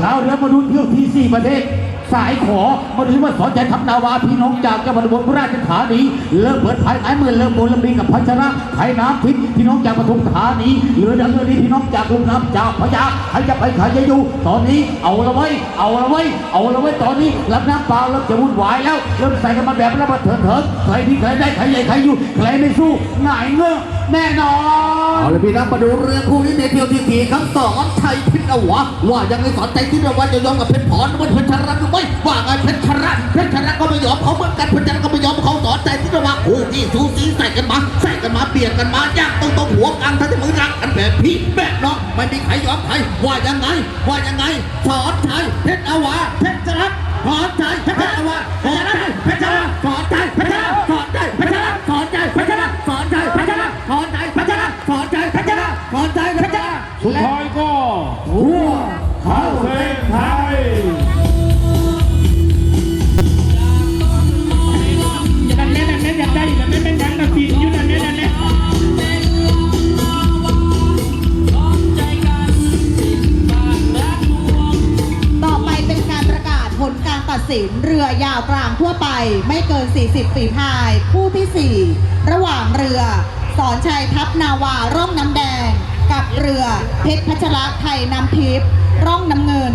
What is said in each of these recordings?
ชาวเรือมาดูเที่ยวที่สี่ประเทศ สายขอมาดูว่าสอนใจทัพนาวาพี่น้องจากจังหวัดอุบลราชธานีเริ่มเปิดภายในเมือเริ่มโบลมีกับพัชระไทยน้ำทิพย์พี่น้องจากปทุมธานีเรือดังเรือนี้พี่น้องจากลุ่มน้ำจากพระยาใครจะไปใครจะอยู่ตอนนี้เอาละไว้ เอาละไว้ เอาละไว้ตอนนี้ลำน้ำเปล่าเริ่มจะวุ่นวายแล้วเริ่มใส่กันมาแบบระเบิดเถิดเถิดใครที่ใครได้ใครใหญ่ใครอยู่ใครไม่สู้หงายเงือ แน่นอนเอาละพี่น้องมาดูเรื่องคู่นี้ในเที่ยวที่สี่ครั้งสอนชัยพิษอวะว่ายังไงสอนใจที่รวันจะยอมกับเพชรพรมันเพชรรัตน์หรือไม่ว่าไงเพชรรัตน์เพชรรัตน์ก็ไม่ยอมเขาเหมือนกันเพชรรัตน์ก็ไม่ยอมเขาสอนใจที่รวันคู่ที่สูสีใส่กันมาใส่กันมาเบียดกันมาย่างตรงตรงหัวกันทั้งที่มือรักกันแบบพี่แบบน้องไม่มีใครยอมใครว่ายังไงว่ายังไงสอนชัยเพชรอวาเพชรรัตน์สอนใจเพชรอ อนใจเพชรรัตน์สอนใจเพชรรัตน์สุดท้ายก็หัวเข้าเส้นชัยนั่นแน่นั่นแน่อยากได้นั่นแน่เป็นดังกับตีนอยู่นั่นแน่นั่นแน่ต่อไปเป็นการประกาศผลการตัดสินเรือยาวกลางทั่วไปไม่เกิน 40 ฝีพาย คู่ทีสี่4 ระหว่างเรือ สอนชัยทัพนาวาร่องน้ำแดง กับเรือเพชรพัชระไทยน้ำทิพย์ร่องน้ำเงิน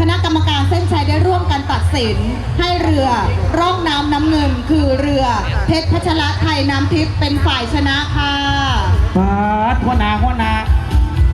คณะกรรมการเส้นชัยได้ร่วมกันตัดสิน ให้เรือร่องน้ำน้ำเงิน คือเรือเพชรพัชระไทยน้ำทิพย์เป็นฝ่ายชนะค่ะปาดหัวหน้าหัวหน้า